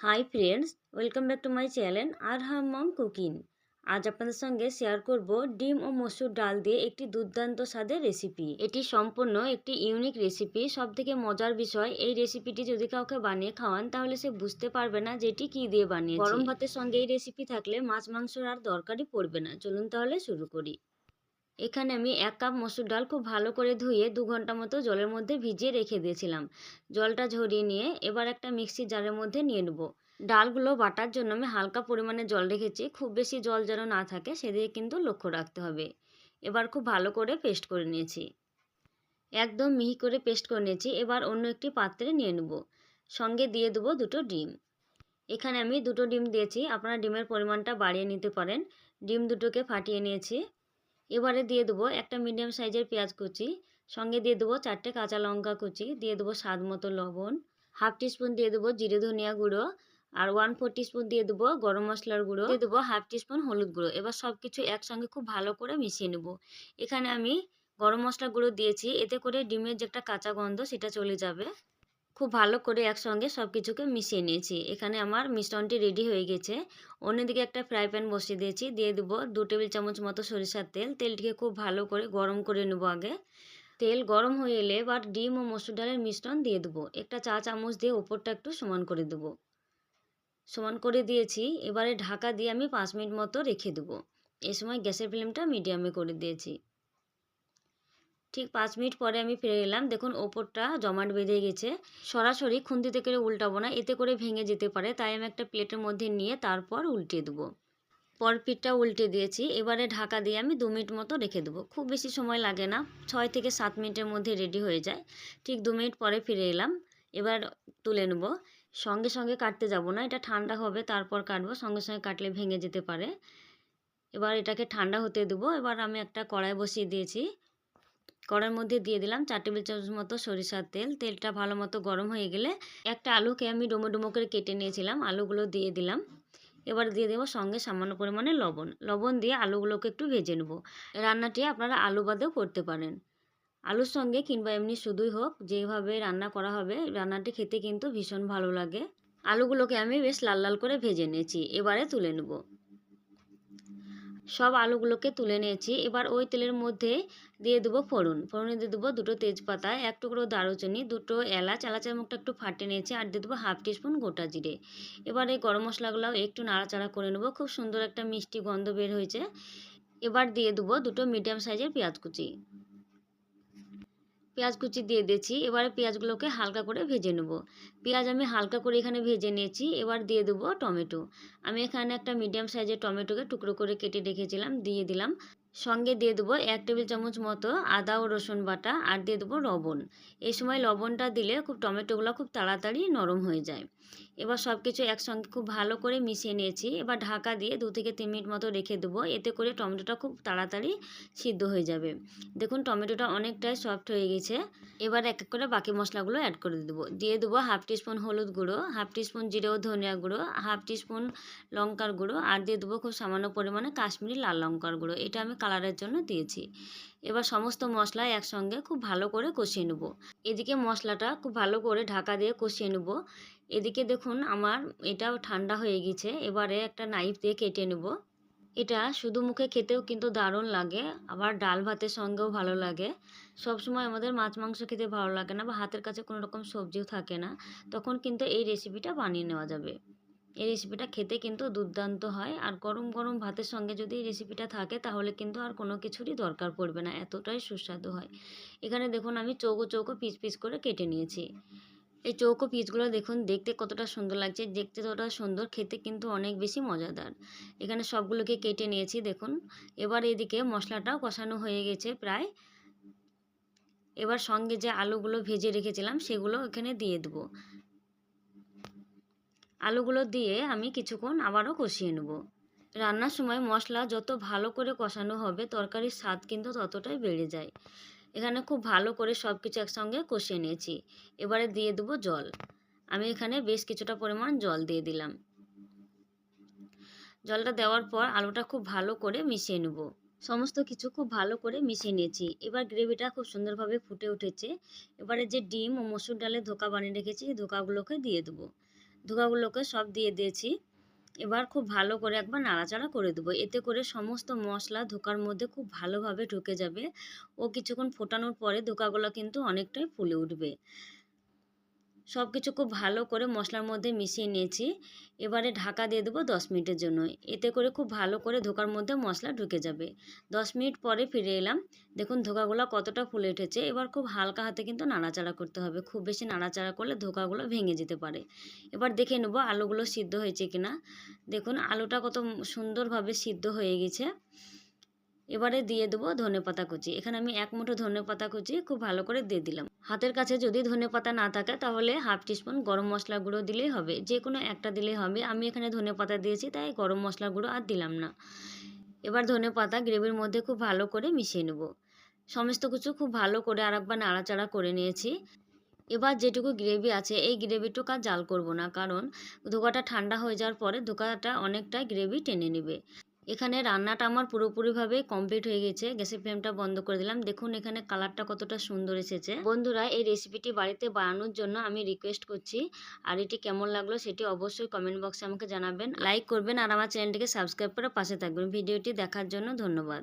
Hi friends welcome back to my channel আর হাম mom cooking আজ আপনাদের সঙ্গে শেয়ার করব ডিম ও মসুর ডাল দিয়ে একটি দুর্দান্ত স্বাদের রেসিপি এটি সম্পূর্ণ একটি ইউনিক রেসিপি সব থেকে মজার বিষয়, এই রেসিপিটি যদি কাউকে বানিয়ে খাওয়ান, তাহলে সে বুঝতে পারবে না যে এটি কী দিয়ে বানিয়েছে। গরম ভাতের সঙ্গে এই রেসিপি থাকলে মাছ, মাংসর আর দরকারই পড়বে না। চলুন তাহলে শুরু করি। এখানে আমি এক কাপ মসুর ডাল খুব ভালো করে ধুয়ে দু ঘণ্টা মতো জলের মধ্যে ভিজিয়ে রেখে দিয়েছিলাম। জলটা ঝরিয়ে নিয়ে এবার একটা মিক্সি জারের মধ্যে নিয়ে নেব। ডালগুলো বাটার জন্য আমি হালকা পরিমাণে জল রেখেছি, খুব বেশি জল যেন না থাকে সেদিকে কিন্তু লক্ষ্য রাখতে হবে। এবার খুব ভালো করে পেস্ট করে নিয়েছি। একদম মিহি করে পেস্ট করে নিয়েছি, এবার অন্য একটি পাত্রে নিয়ে নেব। সঙ্গে দিয়ে দেবো দুটো ডিম। এখানে আমি দুটো ডিম দিয়েছি, আপনারা ডিমের পরিমাণটা বাড়িয়ে নিতে পারেন। ডিম দুটোকে ফাটিয়ে নিয়েছি। এবারে দিয়ে দেবো একটা মিডিয়াম সাইজের পেঁয়াজ কুচি, সঙ্গে দিয়ে দেবো চারটে কাঁচা লঙ্কা কুচি, দিয়ে দেবো স্বাদ মতো লবণ হাফ টিস্পুন দিয়ে দেবো জিরে ধনিয়া গুঁড়ো আর ওয়ান ফোর টিস্পুন দিয়ে দেবো গরম মশলার গুঁড়ো, দিয়ে দেবো হাফ টিস্পুন হলুদ গুঁড়ো। এবার সব কিছু একসঙ্গে খুব ভালো করে মিশিয়ে নেব। এখানে আমি গরম মশলা গুঁড়ো দিয়েছি, এতে করে ডিমের যে একটা কাঁচা গন্ধ সেটা চলে যাবে। খুব ভালো করে একসঙ্গে সব কিছুকে মিশিয়ে নিয়েছি। এখানে আমার মিশ্রণটি রেডি হয়ে গেছে। অন্যদিকে একটা ফ্রাই প্যান বসিয়ে দিয়েছি। দিয়ে দেবো দু টেবিল চামচ মতো সরিষার তেল। তেলটিকে খুব ভালো করে গরম করে নেব আগে। তেল গরম হয়ে এলে এবার ডিম ও মসুর ডালের মিশ্রণ দিয়ে দেবো। একটা চা চামচ দিয়ে ওপরটা একটু সমান করে দেবো। সমান করে দিয়েছি। এবারে ঢাকা দিয়ে আমি পাঁচ মিনিট মতো রেখে দেবো। এ সময় গ্যাসের ফ্লেমটা মিডিয়ামে করে দিয়েছি। ঠিক পাঁচ মিনিট পরে আমি ফিরে এলাম। দেখুন, ওপরটা জমাট বেঁধে গেছে। সরাসরি খুন্তিতে করে উল্টাবো না, এতে করে ভেঙে যেতে পারে। তাই আমি একটা প্লেটের মধ্যে নিয়ে তারপর উল্টে দেবো। পর পিঠটা উল্টে দিয়েছি। এবারে ঢাকা দিয়ে আমি দু মিনিট মতো রেখে দেবো। খুব বেশি সময় লাগে না। ছয় থেকে সাত মিনিটের মধ্যে রেডি হয়ে যায়। ঠিক দু মিনিট পরে ফিরে এলাম। এবার তুলে নেব। সঙ্গে সঙ্গে কাটতে যাব না। এটা ঠান্ডা হবে, তারপর কাটবো। সঙ্গে সঙ্গে কাটলে ভেঙে যেতে পারে। এবার এটাকে ঠান্ডা হতে দেবো। এবার আমি একটা কড়াই বসিয়ে দিয়েছি। কড়াইয়ের মধ্যে দিয়ে দিলাম চার টেবিল চামচ মতো সরিষার তেল। তেলটা ভালো মতো গরম হয়ে গেলে একটা আলুকে আমি ডোমো ডোমো করে কেটে নিয়েছিলাম, আলুগুলো দিয়ে দিলাম। এবার দিয়ে দেবো সঙ্গে সামান্য পরিমাণে লবণ। লবণ দিয়ে আলুগুলোকে একটু ভেজে নেব। রান্নাটি আপনারা আলু বাদেও করতে পারেন। আলুর সঙ্গে কিংবা এমনি শুধুই হোক, যেভাবে রান্না করা হবে, রান্নাটি খেতে কিন্তু ভীষণ ভালো লাগে। আলুগুলোকে আমি বেশ লাল লাল করে ভেজে নিয়েছি। এবারে তুলে নেব। সব আলুগুলোকে তুলে নিয়েছি। এবার ওই তেলের মধ্যে দিয়ে দেবো ফোড়ন। ফোড়নে দিয়ে দেবো দুটো তেজপাতা, এক টুকরো দারুচিনি, দুটো এলাচ। এলাচের মুখটা একটু ফাটে নিয়েছি আর দিয়ে দেবো হাফ টিস্পুন গোটা জিরে। এবার এই গরম মশলাগুলো একটু নাড়াচাড়া করে নেব। খুব সুন্দর একটা মিষ্টি গন্ধ বের হয়েছে। এবার দিয়ে দেবো দুটো মিডিয়াম সাইজের পেঁয়াজ কুচি। পেঁয়াজ কুচি দিয়ে দিয়েছি। এবারে পেঁয়াজগুলোকে হালকা করে ভেজে নেব। পেঁয়াজ আমি হালকা করে এখানে ভেজে নিয়েছি। এবার দিয়ে দেবো টমেটো। আমি এখানে একটা মিডিয়াম সাইজের টমেটোকে টুকরো করে কেটে রেখেছিলাম, দিয়ে দিলাম। সঙ্গে দিয়ে দেবো এক টেবিল চামচ মতো আদা ও রসুন বাটা আর দিয়ে দেবো লবণ। এই সময় লবণটা দিলে খুব টমেটোগুলো খুব তাড়াতাড়ি নরম হয়ে যায়। এবার সব কিছু একসঙ্গে খুব ভালো করে মিশিয়ে নিয়েছি। এবার ঢাকা দিয়ে দু থেকে তিন মিনিট মতো রেখে দেবো। এতে করে টমেটোটা খুব তাড়াতাড়ি সিদ্ধ হয়ে যাবে। দেখুন, টমেটোটা অনেকটাই সফট হয়ে গেছে। এবার এক এক করে বাকি মশলাগুলো অ্যাড করে দেবো। দিয়ে দেবো হাফ টিস্পুন হলুদ গুঁড়ো, হাফ টিস্পুন জিরে ও ধনিয়া গুঁড়ো, হাফ টিস্পুন লঙ্কার গুঁড়ো, আর দিয়ে দেবো খুব সামান্য পরিমাণে কাশ্মীরি লাল লঙ্কার গুঁড়ো। এটা আমি কালারের জন্য দিয়েছি। এবার সমস্ত মশলা একসঙ্গে খুব ভালো করে কষিয়ে নেব। এদিকে মশলাটা খুব ভালো করে ঢাকা দিয়ে কষিয়ে নেব। এদিকে দেখুন আমার এটা ঠান্ডা হয়ে গেছে। এবারে একটা নাইফ দিয়ে কেটে নেব। এটা শুধু মুখে খেতেও কিন্তু দারুণ লাগে। আবার ডাল ভাতের সঙ্গেও ভালো লাগে। সব সময় আমাদের মাছ মাংস খেতে ভালো লাগে না বা হাতের কাছে কোনো রকম সবজিও থাকে না। তখন কিন্তু এই রেসিপিটা বানিয়ে নেওয়া যাবে। এই রেসিপিটা খেতে কিন্তু দুর্দান্ত হয়। আর গরম গরম ভাতের সঙ্গে যদি এই রেসিপিটা থাকে, তাহলে কিন্তু আর কোনো কিছুরই দরকার পড়বে না। এতটাই সুস্বাদু হয়। এখানে দেখুন, আমি চৌকো চৌকো পিস পিস করে কেটে নিয়েছি। এই চৌকো পিসগুলো দেখুন, দেখতে কতটা সুন্দর লাগছে। দেখতে ততটা সুন্দর, খেতে কিন্তু অনেক বেশি মজাদার। এখানে সবগুলোকে কেটে নিয়েছি, দেখুন। এবার এদিকে মশলাটাও কষানো হয়ে গেছে প্রায়। এবার সঙ্গে যে আলুগুলো ভেজে রেখেছিলাম, সেগুলো এখানে দিয়ে দেবো। আলুগুলো দিয়ে আমি কিছুক্ষণ আবারও কষিয়ে নেব। রান্নার সময় মশলা যত ভালো করে কষানো হবে, তরকারির স্বাদ কিন্তু ততটাই বেড়ে যায়। এখানে খুব ভালো করে সব কিছু একসঙ্গে কষিয়ে নিয়েছি। এবারে দিয়ে দেবো জল। আমি এখানে বেশ কিছুটা পরিমাণ জল দিয়ে দিলাম। জলটা দেওয়ার পর আলুটা খুব ভালো করে মিশিয়ে নেব। সমস্ত কিছু খুব ভালো করে মিশিয়ে নিয়েছি। এবার গ্রেভিটা খুব সুন্দরভাবে ফুটে উঠেছে। এবারে যে ডিম ও মসুর ডালের ধোকা বানিয়ে রেখেছি, ধোকাগুলোকে দিয়ে দেবো। ধোকাগুলোকে সব দিয়ে দিয়েছি। এবার খুব ভালো করে একবার নাড়াচাড়া করে দেবো। এতে করে সমস্ত মশলা ধোকার মধ্যে খুব ভালোভাবে ঢুকে যাবে। ও কিছুক্ষণ ফোটানোর পরে ধোকাগুলো কিন্তু অনেকটাই ফুলে উঠবে। সব কিছু খুব ভালো করে মশলার মধ্যে মিশিয়ে নিয়েছি। এবারে ঢাকা দিয়ে দেবো দশ মিনিটের জন্য। এতে করে খুব ভালো করে ধোকার মধ্যে মশলা ঢুকে যাবে। দশ মিনিট পরে ফিরে এলাম। দেখুন ধোকাগুলো কতটা ফুলে উঠেছে। এবার খুব হালকা হাতে কিন্তু নাড়াচাড়া করতে হবে। খুব বেশি নাড়াচাড়া করলে ধোকাগুলো ভেঙে যেতে পারে। এবার দেখে নেব আলুগুলো সিদ্ধ হয়েছে কিনা। দেখুন আলুটা কত সুন্দরভাবে সিদ্ধ হয়ে গেছে। এবারে দিয়ে দেবো ধনে পাতা কুচি। এখানে আমি এক মুঠো ধনে পাতা কুচি খুব ভালো করে দিয়ে দিলাম। হাতের কাছে যদি ধনে পাতা না থাকে তাহলে হাফ টিস্পুন গরম মশলা গুঁড়ো দিলেই হবে। যে কোনো একটা দিলেই হবে। আমি এখানে ধনে পাতা দিয়েছি, তাই গরম মশলা গুঁড়ো আর দিলাম না। এবার ধনে পাতা গ্রেভির মধ্যে খুব ভালো করে মিশিয়ে নেব। সমস্ত কিছু খুব ভালো করে আরেকবার নাড়াচাড়া করে নিয়েছি। এবার যেটুকু গ্রেভি আছে, এই গ্রেভিটুকু আর জাল করব না। কারণ ধোকাটা ঠান্ডা হয়ে যাওয়ার পরে ধোকাটা অনেকটা গ্রেভি টেনে নেবে। এখানে রান্নাটা আমার পুরোপুরিভাবে কমপ্লিট হয়ে গেছে। গ্যাসের ফ্লেমটা বন্ধ করে দিলাম। দেখুন এখানে কালারটা কতটা সুন্দর এসেছে। বন্ধুরা, এই রেসিপিটি বাড়িতে বানানোর জন্য আমি রিকোয়েস্ট করছি। আর এটি কেমন লাগল সেটি অবশ্যই কমেন্ট বক্সে আমাকে জানাবেন। লাইক করবেন আর আমার চ্যানেলটিকে সাবস্ক্রাইব করে পাশে থাকবেন। ভিডিওটি দেখার জন্য ধন্যবাদ।